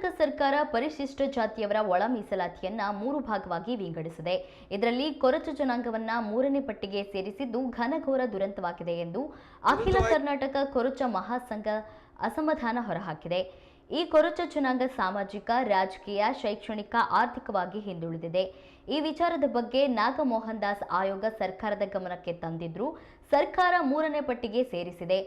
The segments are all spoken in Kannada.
ಕರ್ನಾಟಕ ಸರ್ಕಾರ ಪರಿಶಿಷ್ಟ ಜಾತಿಯವರ ಒಳ ಮೀಸಲಾತಿಯನ್ನ ಮೂರು ಭಾಗವಾಗಿ ವಿಂಗಡಿಸಿದೆ. ಇದರಲ್ಲಿ ಕೊರಚು ಜನಾಂಗವನ್ನ ಮೂರನೇ ಪಟ್ಟಿಗೆ ಸೇರಿಸಿದ್ದು ಘನಘೋರ ದುರಂತವಾಗಿದೆ ಎಂದು ಅಖಿಲ ಕರ್ನಾಟಕ ಕೊರಚ ಮಹಾಸಂಘ ಅಸಮಾಧಾನ ಹೊರಹಾಕಿದೆ. ಈ ಕೊರಚ ಜನಾಂಗ ಸಾಮಾಜಿಕ ರಾಜಕೀಯ ಶೈಕ್ಷಣಿಕ ಆರ್ಥಿಕವಾಗಿ ಹಿಂದುಳಿದಿದೆ. ಈ ವಿಚಾರದ ಬಗ್ಗೆ ನಾಗಮೋಹನ್ ದಾಸ್ ಆಯೋಗ ಸರ್ಕಾರದ ಗಮನಕ್ಕೆ ತಂದಿದ್ರು ಸರ್ಕಾರ ಮೂರನೇ ಪಟ್ಟಿಗೆ ಸೇರಿಸಿದೆ.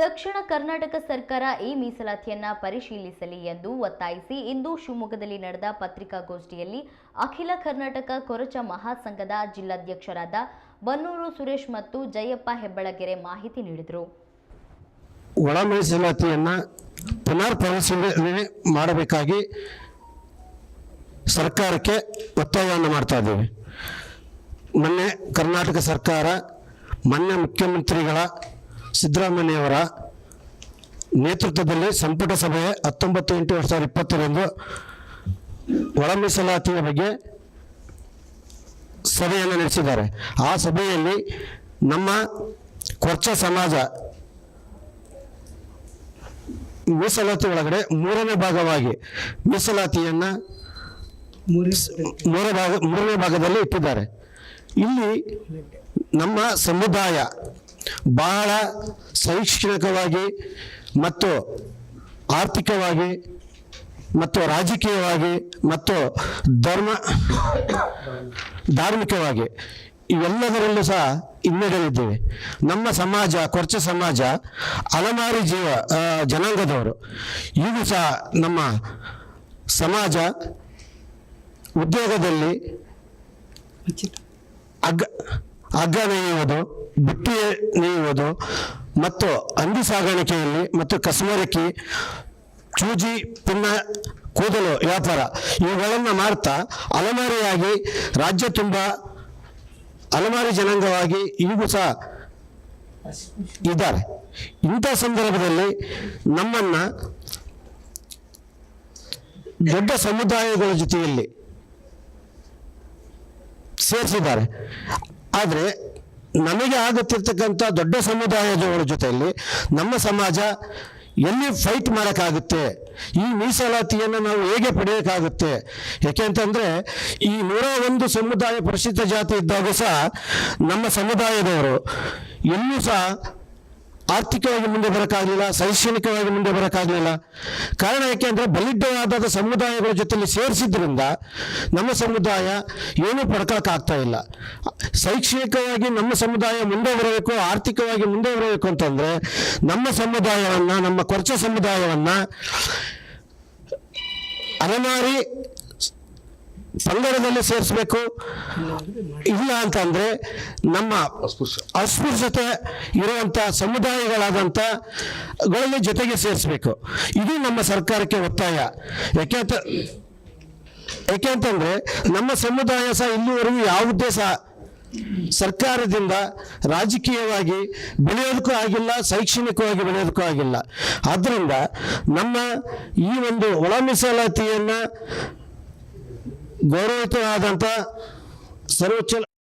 ತಕ್ಷಣ ಕರ್ನಾಟಕ ಸರ್ಕಾರ ಈ ಮೀಸಲಾತಿಯನ್ನ ಪರಿಶೀಲಿಸಲಿ ಎಂದು ಒತ್ತಾಯಿಸಿ ಇಂದು ಶಿವಮೊಗ್ಗದಲ್ಲಿ ನಡೆದ ಪತ್ರಿಕಾಗೋಷ್ಠಿಯಲ್ಲಿ ಅಖಿಲ ಕರ್ನಾಟಕ ಕೊರಚ ಮಹಾಸಂಘದ ಜಿಲ್ಲಾಧ್ಯಕ್ಷರಾದ ಬನ್ನೂರು ಸುರೇಶ್ ಮತ್ತು ಜಯಪ್ಪ ಹೆಬ್ಬಳಗೆರೆ ಮಾಹಿತಿ ನೀಡಿದರು. ಒಳ ಮೀಸಲಾತಿಯನ್ನು ಪುನರ್ ಪರಿಶೀಲನೆ ಮಾಡಬೇಕಾಗಿ ಸರ್ಕಾರಕ್ಕೆ ಒತ್ತಾಯವನ್ನು ಮಾಡ್ತಾ ಇದ್ದೇವೆ. ಮೊನ್ನೆ ಕರ್ನಾಟಕ ಸರ್ಕಾರ, ಮೊನ್ನೆ ಮುಖ್ಯಮಂತ್ರಿಗಳ ಸಿದ್ದರಾಮಯ್ಯವರ ನೇತೃತ್ವದಲ್ಲಿ ಸಂಪುಟ ಸಭೆ ಹತ್ತೊಂಬತ್ತು ಎಂಟು ಎರಡು ಸಾವಿರದ ಇಪ್ಪತ್ತರಂದು ಒಳಮೀಸಲಾತಿಯ ಬಗ್ಗೆ ಸಭೆಯನ್ನು ನಡೆಸಿದ್ದಾರೆ. ಆ ಸಭೆಯಲ್ಲಿ ನಮ್ಮ ಕೊರ್ಚ ಸಮಾಜ ಮೀಸಲಾತಿ ಒಳಗಡೆ ಮೂರನೇ ಭಾಗವಾಗಿ ಮೀಸಲಾತಿಯನ್ನ ಮೂರನೇ ಭಾಗ, ಮೂರನೇ ಭಾಗದಲ್ಲಿ ಇಟ್ಟಿದ್ದಾರೆ. ಇಲ್ಲಿ ನಮ್ಮ ಸಮುದಾಯ ಬಹಳ ಶೈಕ್ಷಣಿಕವಾಗಿ ಮತ್ತು ಆರ್ಥಿಕವಾಗಿ ಮತ್ತು ರಾಜಕೀಯವಾಗಿ ಮತ್ತು ಧರ್ಮ, ಧಾರ್ಮಿಕವಾಗಿ ಇವೆಲ್ಲದರಲ್ಲೂ ಸಹ ಹಿನ್ನಡೆಯಲ್ಲಿದ್ದೇವೆ ನಮ್ಮ ಸಮಾಜ, ಕೊರ್ಚ ಸಮಾಜ, ಅಲಮಾರಿ ಜೀವ ಜನಾಂಗದವರು ಈಗೂ ಸಹ ನಮ್ಮ ಸಮಾಜ ಉದ್ಯೋಗದಲ್ಲಿ ಹಗ್ಗ ಹಗ್ಗ ನೇಯುವುದು ಬುಟ್ಟಿ ನೇಯುವುದು ಮತ್ತು ಹಂದಿ ಸಾಗಾಣಿಕೆಯಲ್ಲಿ ಮತ್ತು ಕಸಮರಕಿ ಚೂಜಿ, ಪಿನ್ನ, ಕೂದಲು, ವ್ಯಾಪಾರ ಇವುಗಳನ್ನು ಮಾಡ್ತಾ ಅಲಮಾರಿಯಾಗಿ ರಾಜ್ಯ ತುಂಬ ಅಲಮಾರಿ ಜನಾಂಗವಾಗಿ ಈಗೂ ಸಹ ಇದ್ದಾರೆ. ಇಂಥ ಸಂದರ್ಭದಲ್ಲಿ ನಮ್ಮನ್ನ ದೊಡ್ಡ ಸಮುದಾಯಗಳ ಜೊತೆಯಲ್ಲಿ ಸೇರಿಸಿದ್ದಾರೆ. ಆದರೆ ನಮಗೆ ಆಗುತ್ತಿರ್ತಕ್ಕಂಥ ದೊಡ್ಡ ಸಮುದಾಯದವರ ಜೊತೆಯಲ್ಲಿ ನಮ್ಮ ಸಮಾಜ ಎಲ್ಲಿ ಫೈಟ್ ಮಾಡೋಕ್ಕಾಗುತ್ತೆ? ಈ ಮೀಸಲಾತಿಯನ್ನು ನಾವು ಹೇಗೆ ಪಡೆಯೋಕ್ಕಾಗುತ್ತೆ ಯಾಕೆಂತಂದರೆ ಈ ನೂರ ಒಂದು ಸಮುದಾಯ ಪರಿಶಿಷ್ಟ ಜಾತಿ ಇದ್ದಾಗ ಸಹ ನಮ್ಮ ಸಮುದಾಯದವರು ಎಲ್ಲೂ ಸಹ ಆರ್ಥಿಕವಾಗಿ ಮುಂದೆ ಬರೋಕ್ಕಾಗಲಿಲ್ಲ, ಶೈಕ್ಷಣಿಕವಾಗಿ ಮುಂದೆ ಬರೋಕ್ಕಾಗಲಿಲ್ಲ. ಕಾರಣ ಯಾಕೆಂದರೆ ಬಲಿಷ್ಠವಾದ ಸಮುದಾಯಗಳ ಜೊತೆಯಲ್ಲಿ ಸೇರಿಸಿದ್ರಿಂದ ನಮ್ಮ ಸಮುದಾಯ ಏನೂ ಪಡ್ಕೊಳಕ್ಕಾಗ್ತಾ ಇಲ್ಲ. ಶೈಕ್ಷಣಿಕವಾಗಿ ನಮ್ಮ ಸಮುದಾಯ ಮುಂದೆ ಬರಬೇಕು, ಆರ್ಥಿಕವಾಗಿ ಮುಂದೆ ಬರಬೇಕು ಅಂತಂದರೆ ನಮ್ಮ ಸಮುದಾಯವನ್ನು, ನಮ್ಮ ಕೊರಚೆ ಸಮುದಾಯವನ್ನು ಅಲಮಾರಿ ಪಂಗಡದಲ್ಲಿ ಸೇರಿಸಬೇಕು. ಇಲ್ಲ ಅಂತಂದರೆ ನಮ್ಮ ಅಸ್ಪೃಶ್ಯತೆ ಇರುವಂತ ಸಮುದಾಯಗಳಾದಂಥ ಜೊತೆಗೆ ಸೇರಿಸಬೇಕು. ಇದು ನಮ್ಮ ಸರ್ಕಾರಕ್ಕೆ ಒತ್ತಾಯ. ಯಾಕೆ ಯಾಕೆ ಅಂತಂದರೆ ನಮ್ಮ ಸಮುದಾಯ ಸಹ ಇಲ್ಲಿವರೆಗೂ ಯಾವುದೇ ಸಹ ಸರ್ಕಾರದಿಂದ ರಾಜಕೀಯವಾಗಿ ಬೆಳೆಯೋದಕ್ಕೂ ಆಗಿಲ್ಲ, ಶೈಕ್ಷಣಿಕವಾಗಿ ಬೆಳೆಯೋದಕ್ಕೂ ಆಗಿಲ್ಲ. ಆದ್ದರಿಂದ ನಮ್ಮ ಈ ಒಂದು ಒಳ ಮೀಸಲಾತಿಯನ್ನು గౌరవించనాదంతా సర్వోచ్చ